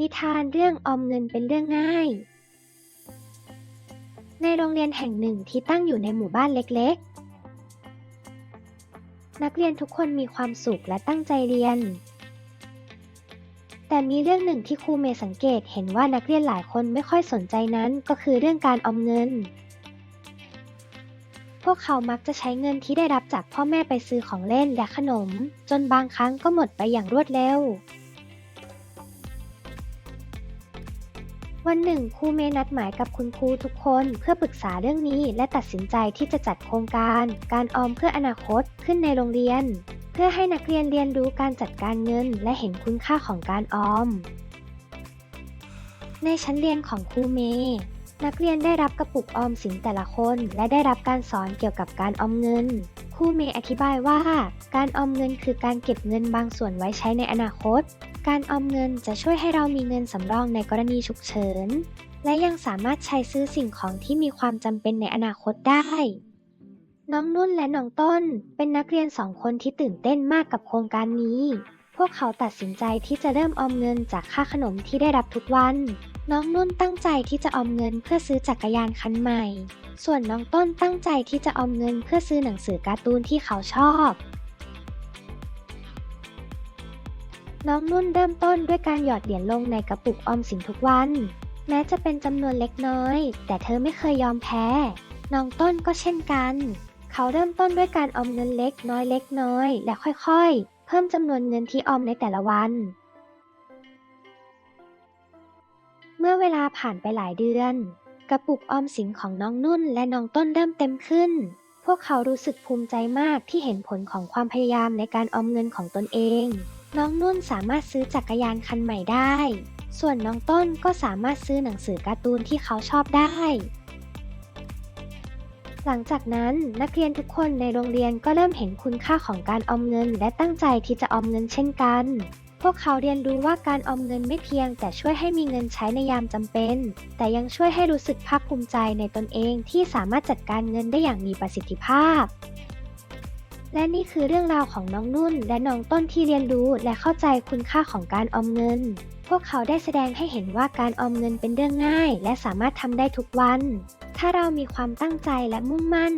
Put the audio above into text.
นิทานเรื่องออมเงินเป็นเรื่องง่าย ในโรงเรียนแห่งหนึ่งที่ตั้งอยู่ในหมู่บ้านเล็กๆ นักเรียนทุกคนมีความสุขและตั้งใจเรียน แต่มีเรื่องหนึ่งที่ครูเมย์สังเกตเห็นว่านักเรียนหลายคนไม่ค่อยสนใจนั้นก็คือเรื่องการออมเงิน พวกเขามักจะใช้เงินที่ได้รับจากพ่อแม่ไปซื้อของเล่นและขนม จนบางครั้งก็หมดไปอย่างรวดเร็ว วันหนึ่งครูเมย์นัดหมายกับคุณครูทุกคนเพื่อปรึกษาเรื่องนี้ และตัดสินใจที่จะจัดโครงการ การออมเพื่ออนาคตขึ้นในโรงเรียน เพื่อให้นักเรียนเรียนรู้การจัดการเงิน และเห็นคุณค่าของการออม ในชั้นเรียนของครูเมย์นักเรียนได้รับกระปุกออมสินแต่ละคน และได้รับการสอนเกี่ยวกับการออมเงิน ครูเมย์อธิบายว่า การออมเงินคือการเก็บเงินบางส่วนไว้ใช้ในอนาคต การออมเงินจะช่วยให้เรามีเงินสำรองในกรณีฉุกเฉิน และยังสามารถใช้ซื้อสิ่งของที่มีความจำเป็นในอนาคตได้ น้องนุ่นและน้องต้น เป็นนักเรียนสองคนที่ตื่นเต้นมากกับโครงการนี้ พวกเขาตัดสินใจที่จะเริ่มออมเงินจากค่าขนมที่ได้รับทุกวัน น้องนุ่นตั้งใจที่จะออมเงินเพื่อซื้อจักรยานคันใหม่ ส่วนน้องต้นตั้งใจที่จะออมเงินเพื่อซื้อหนังสือการ์ตูนที่เขาชอบ น้องนุ่นเริ่มต้นด้วยการหยอดเหรียญลงในกระปุกออมสินทุกวัน แม้จะเป็นจำนวนเล็กน้อย แต่เธอไม่เคยยอมแพ้ น้องต้นก็เช่นกัน เขาเริ่มต้นด้วยการออมเงินเล็กน้อยเล็กน้อย และค่อยๆ เพิ่มจำนวนเงินที่ออมในแต่ละวัน เมื่อเวลาผ่านไปหลายเดือน กระปุกออมสินของน้องนุ่นและน้องต้นเริ่มเต็มขึ้น พวกเขารู้สึกภูมิใจมากที่เห็นผลของความพยายามในการออมเงินของตนเอง น้องนุ่นสามารถซื้อจักรยานคันใหม่ได้ ส่วนน้องต้นก็สามารถซื้อหนังสือการ์ตูนที่เขาชอบได้หลังจากนั้นนักเรียนทุกคนในโรงเรียนก็เริ่มเห็นคุณค่าของการออมเงิน และตั้งใจที่จะออมเงินเช่นกัน พวกเขาเรียนรู้ว่าการออมเงินไม่เพียง แต่ช่วยให้มีเงินใช้ในยามจำเป็น แต่ยังช่วยให้รู้สึกภาคภูมิใจในตนเองที่สามารถจัดการเงินได้อย่างมีประสิทธิภาพ และนี่คือเรื่องราวของน้องนุ่น และน้องต้นที่เรียนรู้และเข้าใจคุณค่าของการออมเงิน พวกเขาได้แสดงให้เห็นว่าการออมเงินเป็นเรื่องง่าย และสามารถทำได้ทุกวัน ถ้าเรามีความตั้งใจและมุ่งมั่น